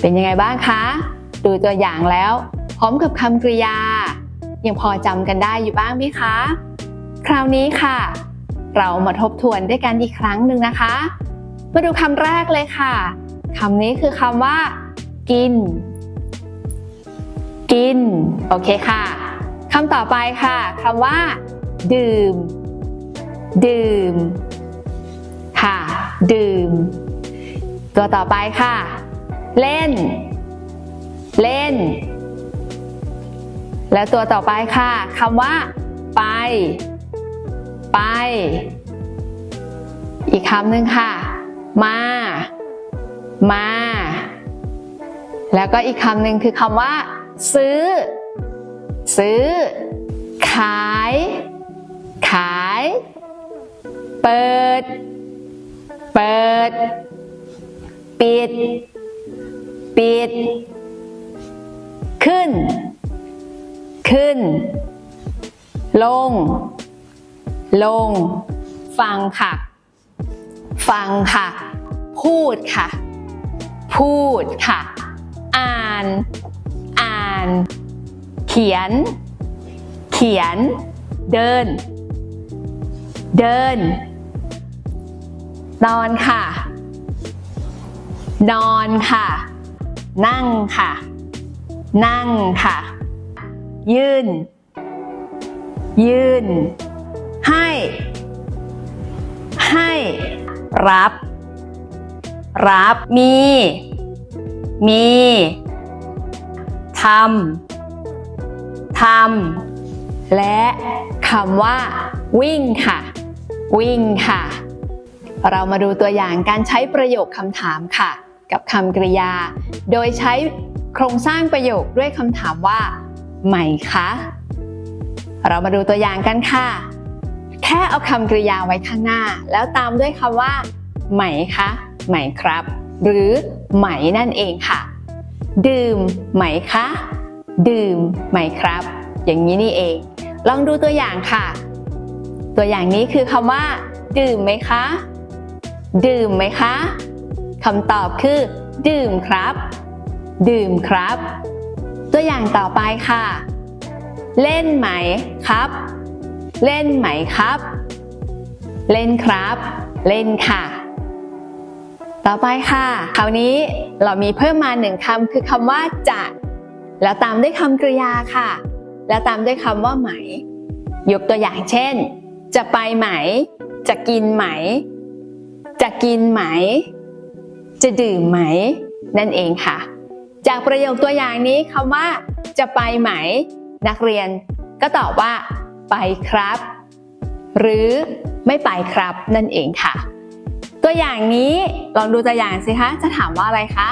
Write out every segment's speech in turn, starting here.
เป็นยังไงบ้างคะ ดูตัวอย่างแล้ว พร้อมกับคำกริยา ยังพอจำกันได้อยู่บ้างไหมคะ คราวนี้ค่ะ เรามาทบทวนด้วยกันอีกครั้งหนึ่งนะคะ มาดูคำแรกเลยค่ะคำนี้คือคำว่า กิน กิน โอเคค่ะคำต่อไปค่ะคำว่า ดื่ม ดื่ม ค่ะ ดื่ม ตัวต่อไปค่ะ เล่น เล่น แล้วตัวต่อไปค่ะคำว่า ไป ไป อีกคำหนึ่งค่ะ มา มา แล้วก็อีกคำหนึ่งคือคำว่า ซื้อ ซื้อ ขาย ขาย เปิด เปิด ปิด ปิด ขึ้น ขึ้น ลง ลง ฟังค่ะ ฟังค่ะ พูดค่ะ พูดค่ะ อ่าน เขียน เขียน เดิน เดิน นอนค่ะ นอนค่ะ นั่งค่ะ นั่งค่ะ ยืน ยืน ให้ ให้ รับ รับ มี มี ทำ ทำ และคำว่า วิ่งค่ะ วิ่งค่ะ เรามาดูตัวอย่างการใช้ประโยคคำถามค่ะ กับคำกริยา โดยใช้โครงสร้างประโยคด้วยคำถามว่า ไหมคะ เรามาดูตัวอย่างกันค่ะ แค่เอาคำกริยาไว้ข้างหน้า แล้วตามด้วยคำว่า ไหมคะ ไหมครับ หรือไหมนั่นเองค่ะ ดื่มไหมคะ ดื่มไหมครับ อย่างนี้นี่เอง ลองดูตัวอย่างค่ะ ตัวอย่างนี้คือคำว่า ดื่มไหมคะ ดื่มไหมคะคำตอบคือ ดื่มครับ ดื่มครับ ตัวอย่างต่อไปค่ะ เล่นไหมครับ เล่นไหมครับ เล่นครับ เล่นค่ะ ต่อไปค่ะ คราวนี้เรามีเพิ่มมาหนึ่งคำคือคำว่าจะ แล้วตามด้วยคำกริยาค่ะ แล้วตามด้วยคำว่าไหม ยกตัวอย่างเช่น จะไปไหม จะกินไหม จะกินไหม จะดื่มไหม นั่นเองค่ะ จากประโยคตัวอย่างนี้คำว่า จะไปไหม นักเรียนก็ตอบว่า ไปครับ หรือไม่ไปครับนั่นเองค่ะ ตัวอย่างนี้ลองดูตัวอย่างสิคะจะถามว่าอะไรคะ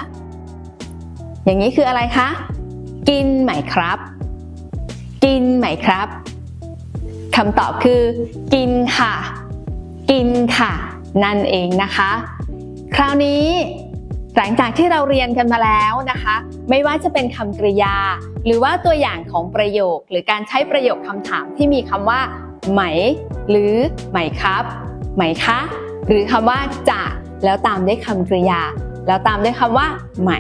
อย่างนี้คืออะไรคะ กินไหมครับ กินไหมครับคำตอบคือ กินค่ะ กินค่ะ นั่นเองนะคะ คราวนี้หลังจากที่เราเรียนกันมาแล้วนะคะ ไม่ว่าจะเป็นคำกริยา หรือว่าตัวอย่างของประโยค หรือการใช้ประโยคคำถามที่มีคำว่า ไหม หรือไหมครับ ไหมคะ หรือคำว่าจะแล้วตามด้วยคำกริยา แล้วตามด้วยคำว่าไหม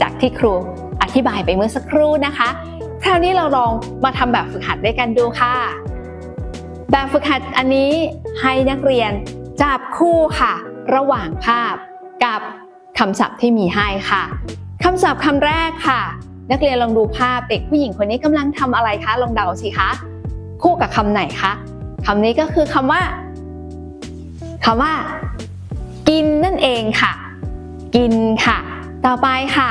จากที่ครูอธิบายไปเมื่อสักครู่นะคะ คราวนี้เราลองมาทำแบบฝึกหัดด้วยกันดูค่ะ แบบฝึกหัดอันนี้ให้นักเรียนจับคู่ค่ะ ระหว่างภาพกับคำศัพท์ที่มีให้ค่ะคำศัพท์คำแรกค่ะ นักเรียนลองดูภาพเด็กผู้หญิงคนนี้กำลังทำอะไรคะลองเดาสิคะคู่กับคำไหนคะคำนี้ก็คือคำว่า คำว่า กินนั่นเองค่ะ กินค่ะ ต่อไปค่ะ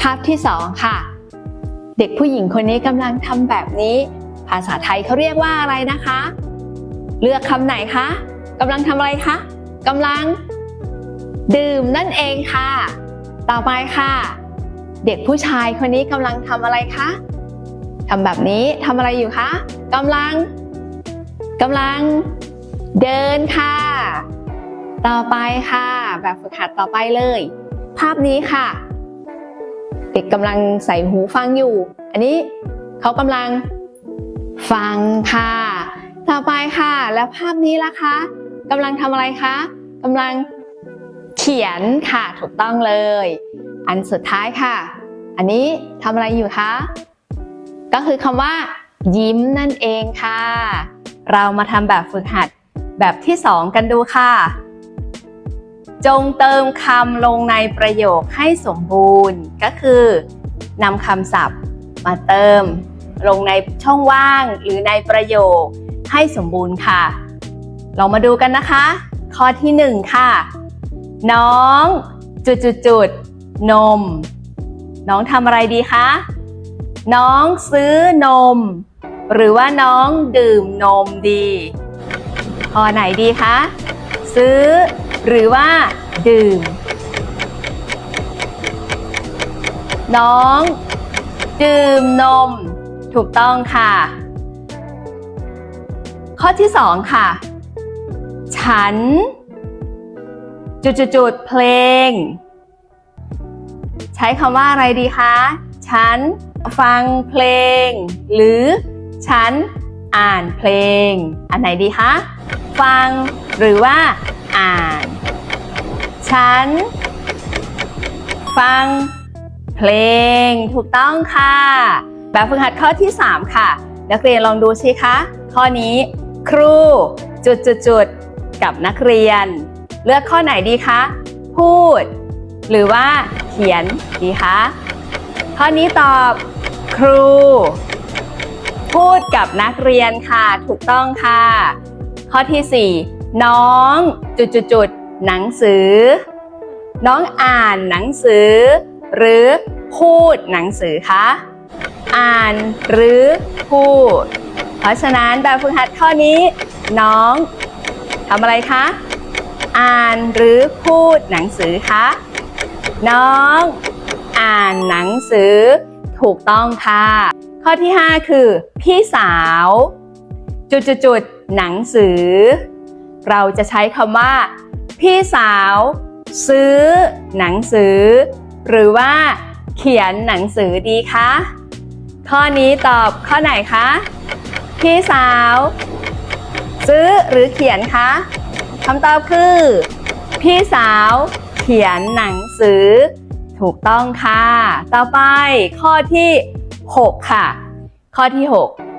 ภาพที่สองค่ะ เด็กผู้หญิงคนนี้กำลังทำแบบนี้ ภาษาไทยเขาเรียกว่าอะไรนะคะ เลือกคำไหนคะกำลังทำอะไรคะกำลัง ดื่มนั่นเองค่ะ ต่อไปค่ะ เด็กผู้ชายคนนี้กำลังทำอะไรคะทำแบบนี้ทำอะไรอยู่คะกำลังกำลัง เดินค่ะ ต่อไปค่ะ แบบฝึกหัดต่อไปเลย ภาพนี้ค่ะ เด็กกำลังใส่หูฟังอยู่ อันนี้เขากำลังฟังค่ะ ต่อไปค่ะ แล้วภาพนี้ล่ะคะกำลังทำอะไรคะกำลังเขียนค่ะถูกต้องเลย อันสุดท้ายค่ะ อันนี้ทำอะไรอยู่คะก็คือคำว่า ยิ้มนั่นเองค่ะ เรามาทำแบบฝึกหัด แบบที่สองกันดูค่ะ จงเติมคำลงในประโยคให้สมบูรณ์ ก็คือนำคำศัพท์มาเติม ลงในช่องว่างหรือในประโยคให้สมบูรณ์ค่ะ เรามาดูกันนะคะ ข้อที่หนึ่งค่ะ น้อง จุดจุดจุดนม น้องทำอะไรดีคะ น้องซื้อนม หรือว่าน้องดื่มนมดี อไหนดีคะ ซื้อหรือว่าดื่ม น้อง ดื่มนม ถูกต้องค่ะ ข้อที่สองค่ะ ฉัน จุดๆๆเพลง ใช้คำว่าอะไรดีคะ ฉันฟังเพลง หรือฉันอ่านเพลง อันไหนดีคะ ฟัง หรือว่าอ่าน ฉัน ฟัง เพลงถูกต้องค่ะ แบบฝึกหัดข้อที่ 3 ค่ะ นักเรียนลองดูสิคะ ข้อนี้ ครู จุดจุดจุดกับนักเรียน เลือกข้อไหนดีคะ พูด หรือว่าเขียนดีคะข้อนี้ตอบ ครู พูดกับนักเรียนค่ะ ถูกต้องค่ะ ข้อที่ 4 น้องจุดจุดจุดๆหนังสือ น้องอ่านหนังสือ หรือพูดหนังสือคะอ่านหรือพูด เพราะฉะนั้นแบบฝึกหัดข้อนี้ น้องทำอะไรคะอ่านหรือพูดหนังสือคะน้อง อ่านหนังสือ ถูกต้องค่ะ ข้อที่ 5 คือ พี่สาว จุดจุดจุดๆๆ หนังสือ เราจะใช้คำว่า พี่สาว ซื้อ หนังสือ หรือว่า เขียนหนังสือดีคะข้อนี้ตอบข้อไหนคะ พี่สาว ซื้อหรือเขียนคะคำตอบคือ พี่สาว เขียนหนังสือ ถูกต้องค่ะ ต่อไปข้อที่ 6 ค่ะ ข้อที่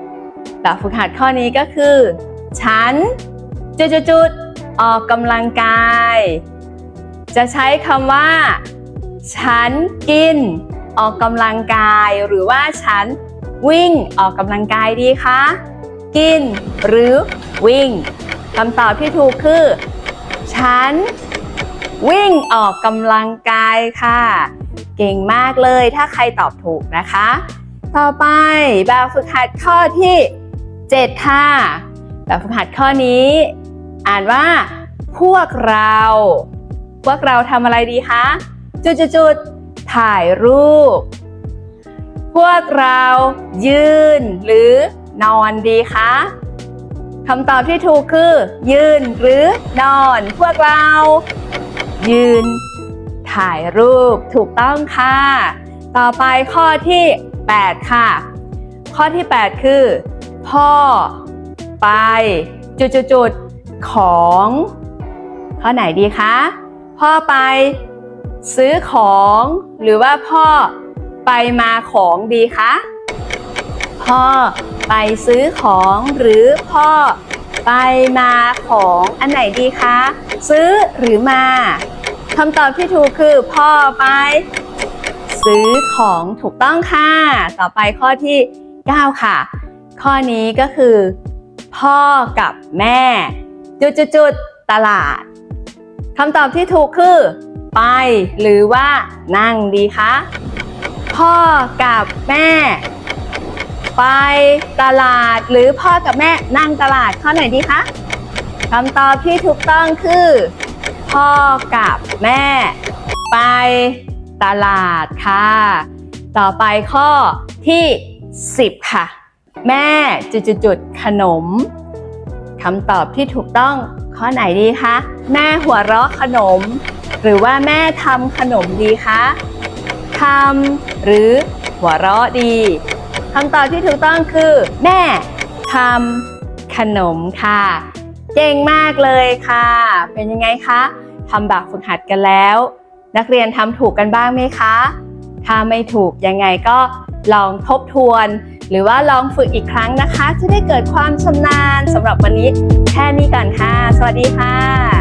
6 แบบฝึกหัดข้อนี้ก็คือ ฉันจุดๆๆออกกำลังกาย จะใช้คำว่า ฉันกิน ออกกำลังกาย หรือว่าฉันวิ่งออกกำลังกายดีคะ กินหรือวิ่งคำตอบที่ถูกคือ ฉันวิ่งออกกำลังกายค่ะ เก่งมากเลยถ้าใครตอบถูกนะคะ ต่อไปแบบฝึกหัดข้อที่ 7 ค่ะ แบบฝึกหัดข้อนี้ อ่านว่า พวกเรา พวกเราทำอะไรดีคะจุดๆๆถ่ายรูป พวกเรายืนหรือนอนดีคะคำตอบที่ถูกคือ ยืนหรือนอน พวกเรา ยืน ถ่ายรูปถูกต้องค่ะ ต่อไปข้อที่ 8 ค่ะ ข้อที่ 8 คือ พ่อ ไปจุดๆๆของ ข้อไหนดีคะ พ่อไปซื้อของ หรือว่าพ่อไปมาของดีคะพ่อไปซื้อของหรือพ่อไปมาของอันไหนดีคะ ซื้อหรือมาคำตอบที่ถูกคือ พ่อไป ซื้อของถูกต้องค่ะ ต่อไปข้อที่ 9 ค่ะ ข้อนี้ก็คือ พ่อกับแม่ จุดๆๆตลาดคำตอบที่ถูกคือ ไป หรือว่านั่งดีคะพ่อกับแม่ ไปตลาดหรือพ่อกับแม่นั่งตลาดข้อไหนดีคะคำตอบที่ถูกต้องคือ พ่อกับแม่ ไปตลาดค่ะ ต่อไปข้อที่ 10 ค่ะ แม่จุดๆขนมคำตอบที่ถูกต้องข้อไหนดีคะ แม่หัวเราะขนม หรือว่าแม่ทำขนมดีคะทำหรือหัวเราะดีคคำตอบที่ถูกต้องคือ แม่ทำขนมค่ะ เก่งมากเลยค่ะ เป็นยังไงคะทำแบบฝึกหัดกันแล้ว นักเรียนทำถูกกันบ้างไหมคะ ถ้าไม่ถูกยังไงก็ลองทบทวน หรือว่าลองฝึกอีกครั้งนะคะ จะได้เกิดความชำนาญสำหรับวันนี้แค่นี้ก่อนค่ะ สวัสดีค่ะ